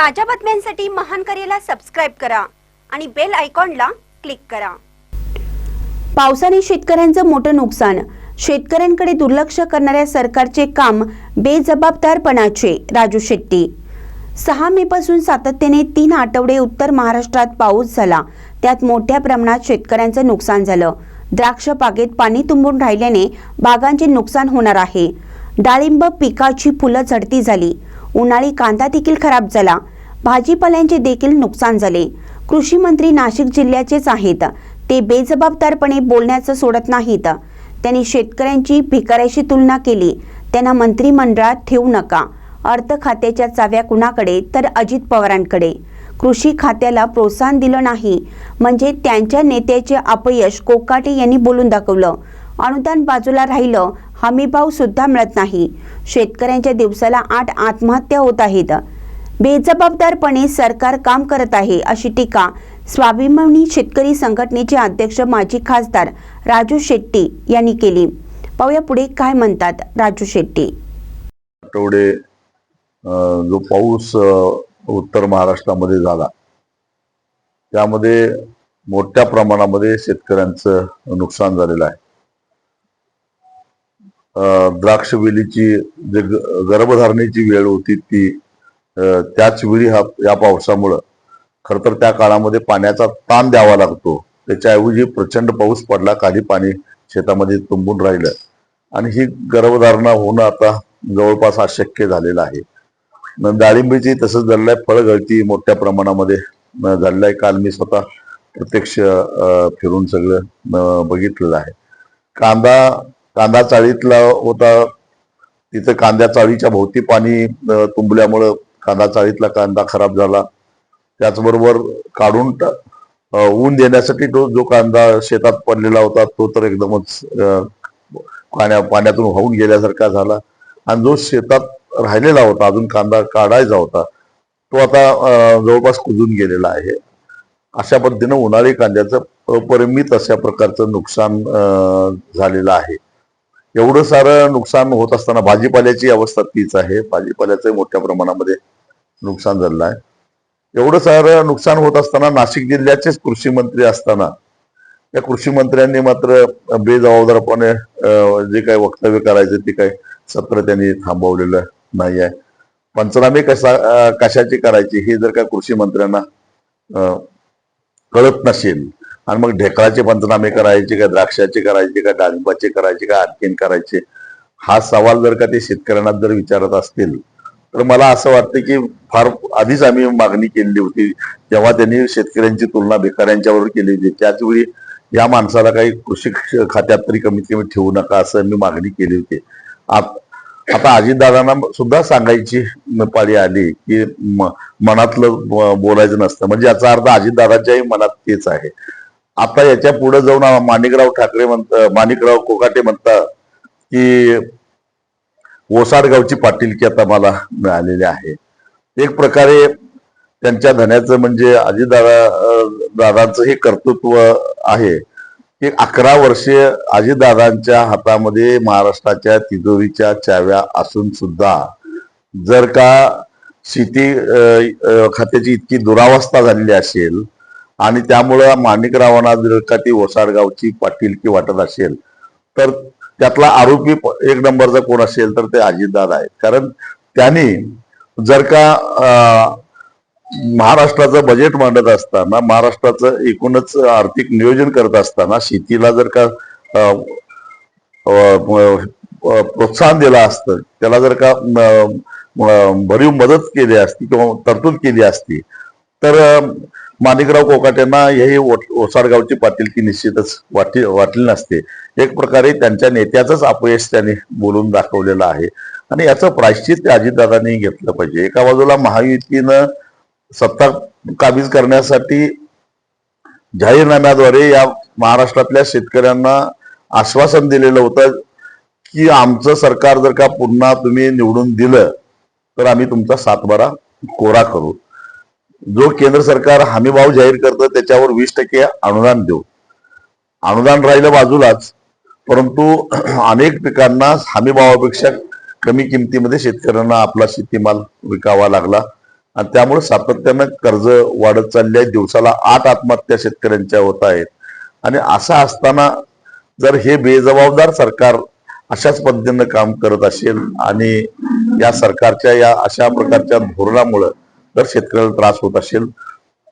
ताज्या बातम्यांसाठी महान करेला सबस्क्राईब करा आणि बेल आयकॉनला क्लिक करा. पावसाने शेतकऱ्यांचं मोठं नुकसान. शेतकऱ्यांकडे दुर्लक्ष करणाऱ्या सरकारचे काम बेजबाबदारपणाचे राजू शेट्टी. सहा मे पासून सातत्याने तीन आठवडे उत्तर महाराष्ट्रात पाऊस झाला. त्यात मोठ्या प्रमाणात शेतकऱ्यांचं नुकसान झालं. द्राक्ष बागेत पाणी तुंबून राहिल्याने बागांचे नुकसान होणार आहे. डाळिंब पिकाची फुलं झडती झाली. उन्हाळी कांदा देखील खराब झाला. भाजीपाल्यांचे देखील नुकसान झाले. कृषी मंत्री नाशिक जिल्ह्याचेच आहेत. ते बेजबाबदारपणे बोलण्याचं सोडत नाहीत. त्यांनी शेतकऱ्यांची भिकाऱ्याशी तुलना केली. त्यांना मंत्रिमंडळात ठेवू नका. अर्थ खात्याच्या चाव्या कुणाकडे? तर अजित पवारांकडे. कृषी खात्याला प्रोत्साहन दिलं नाही. म्हणजे त्यांच्या नेत्याचे अपयश कोकाटे यांनी बोलून दाखवलं. अनुदान बाजूला राहिलं. हमीभाव सुद्धा मिळत नाही. शेतकऱ्यांच्या दिवसाला आठ आत्महत्या होत आहेत. बेजबाबदारपणे सरकार काम करत आहे अशी टीका स्वाभिमानी शेतकरी संघटनेचे अध्यक्ष माजी खासदार राजू शेट्टी यांनी केली. पाहूया पुढे काय म्हणतात राजू शेट्टी. आठवडे जो पाऊस उत्तर महाराष्ट्रामध्ये झाला त्यामध्ये मोठ्या प्रमाणामध्ये शेतकऱ्यांचं नुकसान झालेलं आहे. द्राक्ष वेलीची जे ग- गर्भधारणेची वेळ होती ती त्याच वेळी हा या पावसामुळं. खर तर त्या काळामध्ये पाण्याचा ताण द्यावा लागतो. त्याच्याऐवजी प्रचंड पाऊस पडला काही पाणी शेतामध्ये तुंबून राहिलं. आणि ही गर्भधारणा होणं आता जवळपास अशक्य झालेलं आहे. न डाळिंबीची तसंच झालेलं आहे फळगळती मोठ्या प्रमाणामध्ये न झालेलं आहे. काल मी स्वतः प्रत्यक्ष फिरून सगळं बघितलेलं आहे. कांदा कांदा चाळीतला होता. तिथं कांद्या चाळीच्या भोवती पाणी तुंबल्यामुळं कांदा चाळीतला कांदा खराब झाला. त्याचबरोबर काढून ऊन देण्यासाठी तो जो कांदा शेतात पडलेला होता तो तर एकदमच पाण्या पाण्यातून वाहून गेल्यासारखा झाला. आणि जो शेतात राहिलेला होता अजून कांदा काढायचा होता तो आता जवळपास कुजून गेलेला आहे. अशा पद्धतीनं उन्हाळी कांद्याचं अपरिमित अशा प्रकारचं नुकसान झालेलं आहे. एवढं सारं नुकसान होत असताना भाजीपाल्याची अवस्था तीच आहे. भाजीपाल्याचं मोठ्या प्रमाणामध्ये नुकसान झालेलं आहे. एवढं सारं नुकसान होत असताना नाशिक जिल्ह्याचेच कृषी मंत्री असताना या कृषी मंत्र्यांनी मात्र बेजबाबदारपणे जे काही वक्तव्य करायचे ते काही सत्र त्यांनी थांबवलेलं नाही आहे. पंचनामे कसा कशाची करायची हे जर का कृषी मंत्र्यांना कळत नसेल आणि मग ढेकळाचे पंचनामे करायचे का द्राक्षाचे करायचे का डाळिंबाचे करायचे का आणखीन करायचे? हा सवाल जर का ते शेतकऱ्यांना जर विचारत असतील तर मला असं वाटतं की फार आधीच आम्ही मागणी केलेली होती. जेव्हा त्यांनी शेतकऱ्यांची तुलना भिकाऱ्यांच्यावर केली होती त्याचवेळी या माणसाला काही कृषी खात्यात तरी कमीत कमी ठेवू नका असं मी मागणी केली होती. आता अजितदादांना सुद्धा सांगायची पाळी आली की मनातलं बोलायचं नसतं. म्हणजे याचा अर्थ अजितदादाच्याही मनात तेच आहे. आता याच्यापुढे जाऊन माणिकराव ठाकरे म्हणत माणिकराव कोकाटे म्हणतात की ओसाडगावची पाटीलकी आता मला मिळालेली आहे. एक प्रकारे त्यांच्या धन्याचं म्हणजे अजितदादा दादांचं हे कर्तृत्व आहे. की अकरा वर्षे अजितदादांच्या हातामध्ये महाराष्ट्राच्या तिजोरीच्या चाव्या असून सुद्धा जर का शेती खात्याची इतकी दुरावस्था झालेली असेल आणि त्यामुळं माणिकरावांना जर का ती ओसाडगावची पाटीलकी वाटत असेल तर त्यातला आरोपी एक नंबरचा कोण असेल तर ते अजितदादा आहेत. कारण त्यांनी जर का महाराष्ट्राचं बजेट मांडत असताना महाराष्ट्राचं एकूणच आर्थिक नियोजन करत असताना शेतीला जर का प्रोत्साहन दिलं असतं त्याला जर का भरीव मदत केली असती किंवा तरतूद केली असती तर माणिकराव कोकाटेंना हे ओसाडगावची पाटीलकी निश्चितच वाटली वाटली नसते. एक प्रकारे त्यांच्या नेत्याचंच अपयश त्यांनी बोलून दाखवलेलं आहे. आणि याचं प्रायश्चित अजितदादांनी घेतलं पाहिजे. एका बाजूला महायुतीनं सत्ता काबीज करण्यासाठी जाहीरनाम्याद्वारे या महाराष्ट्रातल्या शेतकऱ्यांना आश्वासन दिलेलं होतं की आमचं सरकार जर का पुन्हा तुम्ही निवडून दिलं तर आम्ही तुमचा सातबारा कोरा करू. जो केंद्र सरकार हमीभाव जाहीर करतं त्याच्यावर वीस टक्के अनुदान देऊ. अनुदान राहिलं बाजूलाच परंतु अनेक पिकांना हमीभावापेक्षा कमी किमतीमध्ये शेतकऱ्यांना आपला शेतीमाल विकावा लागला. आणि त्यामुळे सातत्यानं कर्ज वाढत चालली आहे दिवसाला आठ आत्महत्या शेतकऱ्यांच्या होत आहेत. आणि असं असताना जर हे बेजबाबदार सरकार अशाच पद्धतीनं काम करत असेल आणि या सरकारच्या या अशा प्रकारच्या धोरणामुळं जर शेतकऱ्याला त्रास होत असेल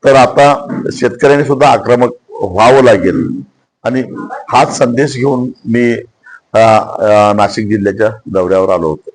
तर आता शेतकऱ्यांनी सुद्धा आक्रमक व्हावं लागेल. आणि हाच संदेश घेऊन मी नाशिक जिल्ह्याच्या दौऱ्यावर आलो होतो.